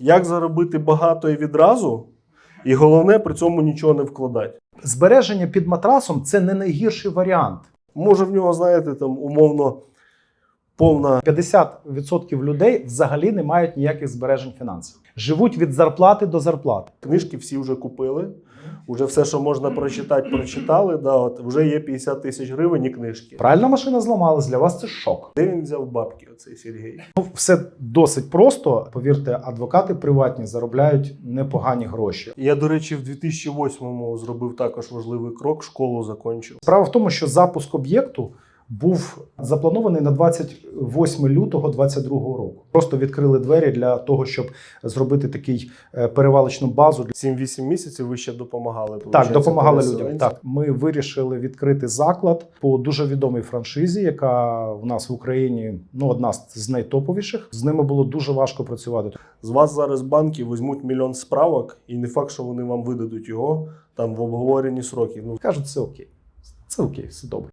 Як заробити багато і відразу, і головне при цьому нічого не вкладати. Збереження під матрасом це не найгірший варіант. Може, в нього, знаєте, там умовно повна 50% людей взагалі не мають ніяких збережень фінансів. Живуть від зарплати до зарплати. книжки всі вже купили. Уже все, що можна прочитати, прочитали. Да, от вже є 50 тисяч гривень і книжки. Пральна машина зламалась, для вас це шок. Де він взяв бабки, оцей Сергій? Ну, все досить просто. Повірте, адвокати приватні заробляють непогані гроші. Я, до речі, в 2008-му зробив також важливий крок, школу закінчив. Справа в тому, що запуск об'єкту був запланований на 28 лютого 2022 року. Просто відкрили двері для того, щоб зробити такий е, перевалочну базу. 7-8 місяців ви ще допомагали. Так, допомагали людям. Так, ми вирішили відкрити заклад по дуже відомій франшизі, яка в нас в Україні ну одна з найтоповіших. З ними було дуже важко працювати. З вас зараз банки візьмуть мільйон справок, і не факт, що вони вам видадуть його там в обговорені сроки. Ну Кажуть, це окей, це окей, все добре.